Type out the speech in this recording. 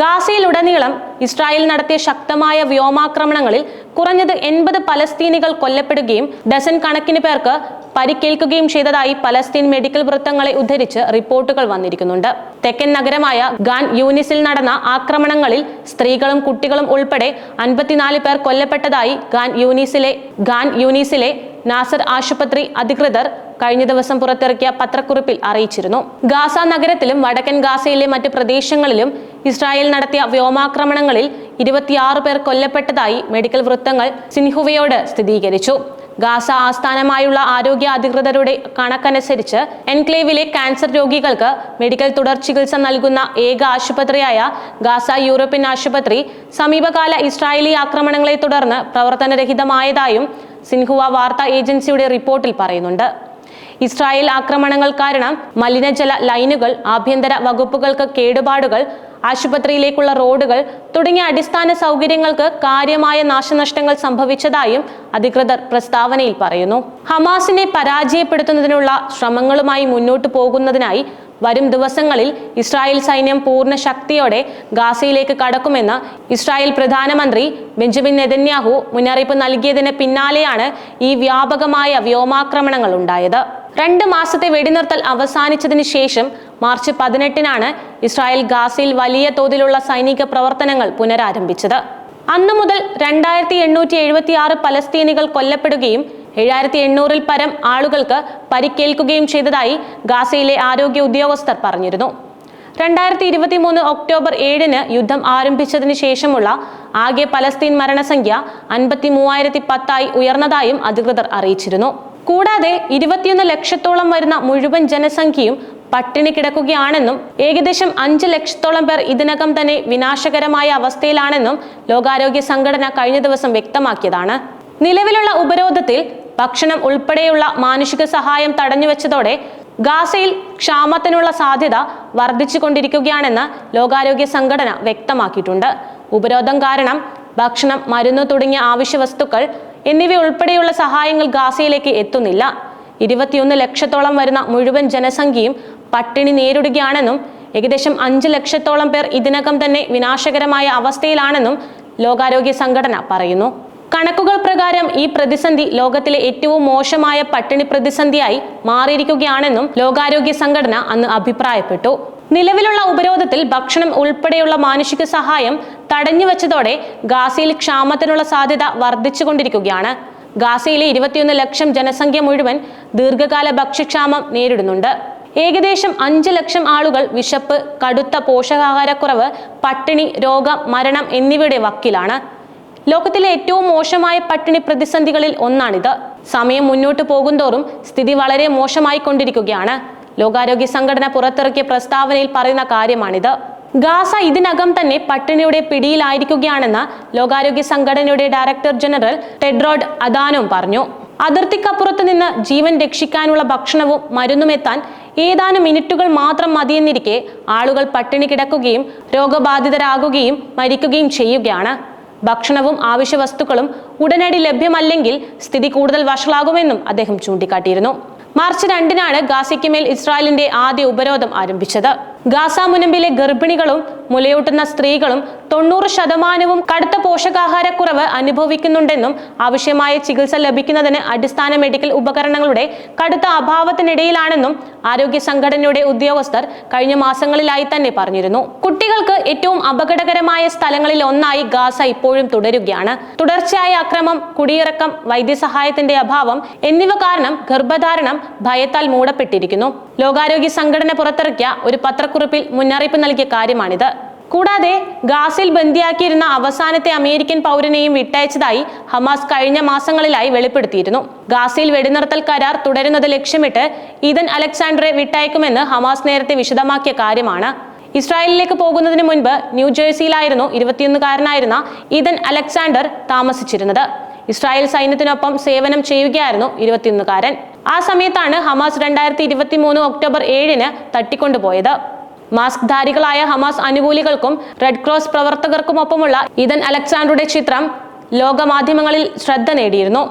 ഗാസയിലുടനീളം Israel നടത്തിയ ശക്തമായ വ്യോമാക്രമണങ്ങളിൽ കുറഞ്ഞത് എൺപത് പലസ്തീനികൾ കൊല്ലപ്പെടുകയും ഡസൻ കണക്കിന് പേർക്ക് പരിക്കേൽക്കുകയും ചെയ്തതായി പലസ്തീൻ മെഡിക്കൽ വൃത്തങ്ങളെ ഉദ്ധരിച്ച് റിപ്പോർട്ടുകൾ വന്നിരിക്കുന്നുണ്ട്. തെക്കൻ നഗരമായ ഗാൻ യൂനിസിൽ നടന്ന ആക്രമണങ്ങളിൽ സ്ത്രീകളും കുട്ടികളും ഉൾപ്പെടെ അൻപത്തിനാല് പേർ കൊല്ലപ്പെട്ടതായി ഗാൻ യൂനിസിലെ ഗാൻ യൂനിസിലെ നാസർ ആശുപത്രി അധികൃതർ കഴിഞ്ഞ ദിവസം പുറത്തിറക്കിയ പത്രക്കുറിപ്പിൽ അറിയിച്ചിരുന്നു. ഗാസ നഗരത്തിലും വടക്കൻ ഗാസയിലെ മറ്റ് പ്രദേശങ്ങളിലും ഇസ്രായേൽ നടത്തിയ വ്യോമാക്രമണങ്ങളിൽ ഇരുപത്തിയാറ് പേർ കൊല്ലപ്പെട്ടതായി മെഡിക്കൽ വൃത്തങ്ങൾ സിൻഹുവയോട് സ്ഥിരീകരിച്ചു. ഗാസ ആസ്ഥാനമായുള്ള ആരോഗ്യ അധികൃതരുടെ കണക്കനുസരിച്ച് എൻക്ലേവിലെ ക്യാൻസർ രോഗികൾക്ക് മെഡിക്കൽ തുടർ ചികിത്സ നൽകുന്ന ഏക ആശുപത്രിയായ ഗാസ യൂറോപ്യൻ ആശുപത്രി സമീപകാല ഇസ്രായേലി ആക്രമണങ്ങളെ തുടർന്ന് പ്രവർത്തനരഹിതമായതായും സിൻഹുവ വാർത്താ ഏജൻസിയുടെ റിപ്പോർട്ടിൽ പറയുന്നുണ്ട്. ഇസ്രായേൽ ആക്രമണങ്ങൾ കാരണം മലിനജല ലൈനുകൾ ആഭ്യന്തര വകുപ്പുകൾക്ക് കേടുപാടുകൾ ആശുപത്രിയിലേക്കുള്ള റോഡുകൾ തുടങ്ങിയ അടിസ്ഥാന സൗകര്യങ്ങൾക്ക് കാര്യമായ നാശനഷ്ടങ്ങൾ സംഭവിച്ചതായും അധികൃതർ പ്രസ്താവനയിൽ പറയുന്നു. ഹമാസിനെ പരാജയപ്പെടുത്തുന്നതിനുള്ള ശ്രമങ്ങളുമായി മുന്നോട്ടു പോകുന്നതിനായി വരും ദിവസങ്ങളിൽ ഇസ്രായേൽ സൈന്യം പൂർണ ശക്തിയോടെ ഗാസയിലേക്ക് കടക്കുമെന്ന് ഇസ്രായേൽ പ്രധാനമന്ത്രി ബെഞ്ചമിൻ നെതന്യാഹു മുന്നറിയിപ്പ് നൽകിയതിന് പിന്നാലെയാണ് ഈ വ്യാപകമായ വ്യോമാക്രമണങ്ങൾ ഉണ്ടായത്. രണ്ട് മാസത്തെ വെടിനിർത്തൽ അവസാനിച്ചതിന് ശേഷം മാർച്ച് പതിനെട്ടിനാണ് ഇസ്രായേൽ ഗാസയിൽ വലിയ തോതിലുള്ള സൈനിക പ്രവർത്തനങ്ങൾ പുനരാരംഭിച്ചത്. അന്നു മുതൽ രണ്ടായിരത്തി എണ്ണൂറ്റി എഴുപത്തി ആറ് പലസ്തീനികൾ കൊല്ലപ്പെടുകയും ഏഴായിരത്തി എണ്ണൂറിൽ പരം ആളുകൾക്ക് പരിക്കേൽക്കുകയും ചെയ്തതായി ഗാസയിലെ ആരോഗ്യ ഉദ്യോഗസ്ഥർ പറഞ്ഞിരുന്നു. രണ്ടായിരത്തി ഇരുപത്തി മൂന്ന് ഒക്ടോബർ ഏഴിന് യുദ്ധം ആരംഭിച്ചതിന് ശേഷമുള്ള ആകെ പലസ്തീൻ മരണസംഖ്യ അൻപത്തി മൂവായിരത്തി പത്തായി ഉയർന്നതായും അധികൃതർ അറിയിച്ചിരുന്നു. കൂടാതെ ഇരുപത്തിയൊന്ന് ലക്ഷത്തോളം വരുന്ന മുഴുവൻ ജനസംഖ്യയും പട്ടിണി കിടക്കുകയാണെന്നും ഏകദേശം അഞ്ച് ലക്ഷത്തോളം പേർ ഇതിനകം തന്നെ വിനാശകരമായ അവസ്ഥയിലാണെന്നും ലോകാരോഗ്യ സംഘടന കഴിഞ്ഞ ദിവസം വ്യക്തമാക്കിയതാണ്. നിലവിലുള്ള ഉപരോധത്തിൽ ഭക്ഷണം ഉൾപ്പെടെയുള്ള മാനുഷിക സഹായം തടഞ്ഞുവെച്ചതോടെ ഗാസയിൽ ക്ഷാമത്തിനുള്ള സാധ്യത വർദ്ധിച്ചുകൊണ്ടിരിക്കുകയാണെന്ന് ലോകാരോഗ്യ സംഘടന വ്യക്തമാക്കിയിട്ടുണ്ട്. ഉപരോധം കാരണം ഭക്ഷണം മരുന്ന് തുടങ്ങിയ ആവശ്യ വസ്തുക്കൾ എന്നിവ ഉൾപ്പെടെയുള്ള സഹായങ്ങൾ ഗാസയിലേക്ക് എത്തുന്നില്ല. ഇരുപത്തിയൊന്ന് ലക്ഷത്തോളം വരുന്ന മുഴുവൻ ജനസംഖ്യയും പട്ടിണി നേരിടുകയാണെന്നും ഏകദേശം അഞ്ച് ലക്ഷത്തോളം പേർ ഇതിനകം തന്നെ വിനാശകരമായ അവസ്ഥയിലാണെന്നും ലോകാരോഗ്യ സംഘടന പറയുന്നു. കണക്കുകൾ പ്രകാരം ഈ പ്രതിസന്ധി ലോകത്തിലെ ഏറ്റവും മോശമായ പട്ടിണി പ്രതിസന്ധിയായി മാറിയിരിക്കുകയാണെന്നും ലോകാരോഗ്യ സംഘടന അന്ന് അഭിപ്രായപ്പെട്ടു. നിലവിലുള്ള ഉപരോധത്തിൽ ഭക്ഷണം ഉൾപ്പെടെയുള്ള മാനുഷിക സഹായം തടഞ്ഞുവച്ചതോടെ ഗാസയിൽ ക്ഷാമത്തിനുള്ള സാധ്യത വർദ്ധിച്ചുകൊണ്ടിരിക്കുകയാണ്. ഗാസയിലെ ഇരുപത്തിയൊന്ന് ലക്ഷം ജനസംഖ്യ മുഴുവൻ ദീർഘകാല ഭക്ഷ്യക്ഷാമം നേരിടുന്നുണ്ട്. ഏകദേശം അഞ്ച് ലക്ഷം ആളുകൾ വിശപ്പ് കടുത്ത പോഷകാഹാരക്കുറവ് പട്ടിണി രോഗം മരണം എന്നിവയുടെ വക്കിലാണ്. ലോകത്തിലെ ഏറ്റവും മോശമായ പട്ടിണി പ്രതിസന്ധികളിൽ ഒന്നാണിത്. സമയം മുന്നോട്ട് പോകുന്തോറും സ്ഥിതി വളരെ മോശമായി കൊണ്ടിരിക്കുകയാണ് ലോകാരോഗ്യ സംഘടന പുറത്തിറക്കിയ പ്രസ്താവനയിൽ പറയുന്ന കാര്യമാണിത്. ഗാസ ഇതിനകം തന്നെ പട്ടിണിയുടെ പിടിയിലായിരിക്കുകയാണെന്ന് ലോകാരോഗ്യ സംഘടനയുടെ ഡയറക്ടർ ജനറൽ ടെഡ്രോഡ് അദാനോം പറഞ്ഞു. അതിർത്തിക്കപ്പുറത്ത് നിന്ന് ജീവൻ രക്ഷിക്കാനുള്ള ഭക്ഷണവും മരുന്നും എത്താൻ ഏതാനും മിനിറ്റുകൾ മാത്രം മതിയെന്നിരിക്കെ ആളുകൾ പട്ടിണി കിടക്കുകയും രോഗബാധിതരാകുകയും മരിക്കുകയും ചെയ്യുകയാണ്. ഭക്ഷണവും ആവശ്യ വസ്തുക്കളും ഉടനടി ലഭ്യമല്ലെങ്കിൽ സ്ഥിതി കൂടുതൽ വഷളാകുമെന്നും അദ്ദേഹം ചൂണ്ടിക്കാട്ടിയിരുന്നു. മാർച്ച് രണ്ടിനാണ് ഗാസയ്ക്ക് മേൽ ഇസ്രായേലിന്റെ ആദ്യ ഉപരോധം ആരംഭിച്ചത്. ഗാസ മുനമ്പിലെ ഗർഭിണികളും മുലയൂട്ടുന്ന സ്ത്രീകളും തൊണ്ണൂറ് ശതമാനവും കടുത്ത പോഷകാഹാരക്കുറവ് അനുഭവിക്കുന്നുണ്ടെന്നും ആവശ്യമായ ചികിത്സ ലഭിക്കുന്നതിന് അടിസ്ഥാന മെഡിക്കൽ ഉപകരണങ്ങളുടെ കടുത്ത അഭാവത്തിനിടയിലാണെന്നും ആരോഗ്യ സംഘടനയുടെ ഉദ്യോഗസ്ഥർ കഴിഞ്ഞ മാസങ്ങളിലായി തന്നെ പറഞ്ഞിരുന്നു. കുട്ടികൾക്ക് ഏറ്റവും അപകടകരമായ സ്ഥലങ്ങളിൽ ഒന്നായി ഗാസ ഇപ്പോഴും തുടരുകയാണ്. തുടർച്ചയായ അക്രമം കുടിയിറക്കം വൈദ്യസഹായത്തിന്റെ അഭാവം എന്നിവ കാരണം ഗർഭധാരണം ഭയത്താൽ മൂടപ്പെട്ടിരിക്കുന്നു. ലോകാരോഗ്യ സംഘടന പുറത്തിറക്കിയ ഒരു പത്രക്കുറിപ്പിൽ മുന്നറിയിപ്പ് നൽകിയ കാര്യമാണിത്. കൂടാതെ ഗാസിൽ ബന്ദിയാക്കിയിരുന്ന അവസാനത്തെ അമേരിക്കൻ പൗരനെയും വിട്ടയച്ചതായി ഹമാസ് കഴിഞ്ഞ മാസങ്ങളിലായി വെളിപ്പെടുത്തിയിരുന്നു. ഗാസിൽ വെടിനിർത്തൽ കരാർ തുടരുന്നത് ലക്ഷ്യമിട്ട് ഈദൻ അലക്സാണ്ടറെ വിട്ടയക്കുമെന്ന് ഹമാസ് നേരത്തെ വിശദമാക്കിയ കാര്യമാണ്. ഇസ്രായേലിലേക്ക് പോകുന്നതിന് മുൻപ് ന്യൂജേഴ്സിയിലായിരുന്നു ഇരുപത്തിയൊന്നുകാരനായിരുന്ന ഈദൻ അലക്സാണ്ടർ താമസിച്ചിരുന്നത്. ഇസ്രായേൽ സൈന്യത്തിനൊപ്പം സേവനം ചെയ്യുകയായിരുന്നു ഇരുപത്തിയൊന്നുകാരൻ. ആ സമയത്താണ് ഹമാസ് രണ്ടായിരത്തി ഇരുപത്തി മൂന്ന് ഒക്ടോബർ ഏഴിന് തട്ടിക്കൊണ്ടുപോയത്. മാസ്ക് ധാരികളായ ഹമാസ് അനുകൂലികൾക്കും റെഡ് ക്രോസ് പ്രവർത്തകർക്കുമൊപ്പമുള്ള ഇതൻ അലക്സാണ്ടറുടെ ചിത്രം ലോകമാധ്യമങ്ങളിൽ ശ്രദ്ധ നേടിയിരുന്നു.